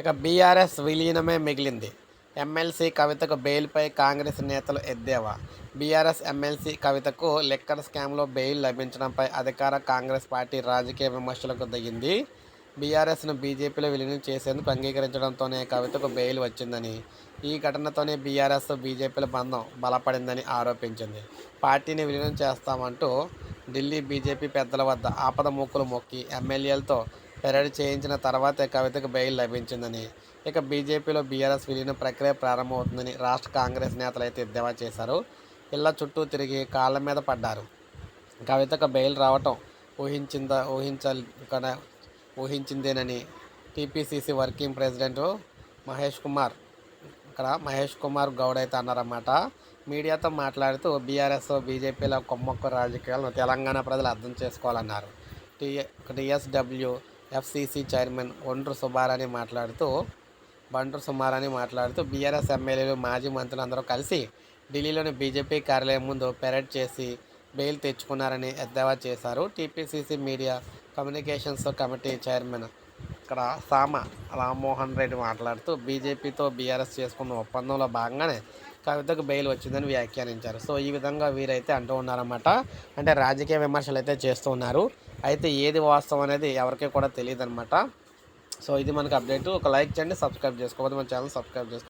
ఇక బీఆర్ఎస్ విలీనమే మిగిలింది. ఎమ్మెల్సీ కవితకు బెయిల్పై కాంగ్రెస్ నేతలు ఎద్దేవా? బీఆర్ఎస్ ఎమ్మెల్సీ కవితకు లిక్కర్ స్కామ్లో బెయిల్ లభించడంపై అధికార కాంగ్రెస్ పార్టీ రాజకీయ విమర్శలకు దిగింది. బీఆర్ఎస్ను బీజేపీలో విలీనం చేసేందుకు అంగీకరించడంతోనే కవితకు బెయిల్ వచ్చిందని ఈ ఘటనతోనే బీఆర్ఎస్ బీజేపీల బంధం బలపడిందని ఆరోపించింది. పార్టీని విలీనం చేస్తామంటూ ఢిల్లీ బీజేపీ పెద్దల వద్ద ఆపద మూకులు మొక్కి ఎమ్మెల్యేలతో పెరడ్ చేయించిన తర్వాతే కవితకు బెయిల్ లభించిందని. ఇక బీజేపీలో బీఆర్ఎస్ విలీన ప్రక్రియ ప్రారంభమవుతుందని రాష్ట్ర కాంగ్రెస్ నేతలు అయితే ఎద్దేవా చేశారు. ఇళ్ళ చుట్టూ తిరిగి కాళ్ళ మీద పడ్డారు. కవితకు బెయిల్ రావటం ఊహించిందా ఊహించాలి ఊహించిందేనని TPCC working president Mahesh Kumar ఇక్కడ మహేష్ కుమార్ గౌడ్ అయితే అన్నారన్నమాట. మీడియాతో మాట్లాడుతూ బీఆర్ఎస్ బీజేపీల కొమ్మొక్క రాజకీయాలను తెలంగాణ ప్రజలు అర్థం చేసుకోవాలన్నారు. T TSW FCC chairman Ondru Subbarani మాట్లాడుతూ బండ్రు సుమారాని మాట్లాడుతూ బీఆర్ఎస్ ఎమ్మెల్యేలు మాజీ మంత్రులు అందరూ కలిసి ఢిల్లీలోని బీజేపీ కార్యాలయం ముందు పెరడ్ చేసి బెయిల్ తెచ్చుకున్నారని ఎద్దేవా చేశారు. TPCC media communications committee chairman ఇక్కడ సామ రామ్మోహన్ రెడ్డి మాట్లాడుతూ బీజేపీతో బీఆర్ఎస్ చేసుకున్న ఒప్పందంలో భాగంగానే కవితకు బెయిల్ వచ్చిందని వ్యాఖ్యానించారు. సో ఈ విధంగా వీరైతే అంటూ ఉన్నారన్నమాట. అంటే రాజకీయ విమర్శలు అయితే చేస్తూ ఉన్నారు. అయితే ఏది వాస్తవం అనేది ఎవరికీ కూడా తెలియదు అనమాట సో ఇది మనకు అప్డేట్. ఒక లైక్ చేయండి సబ్స్క్రైబ్ చేసుకోకపోతే మన ఛానల్ సబ్స్క్రైబ్ చేసుకో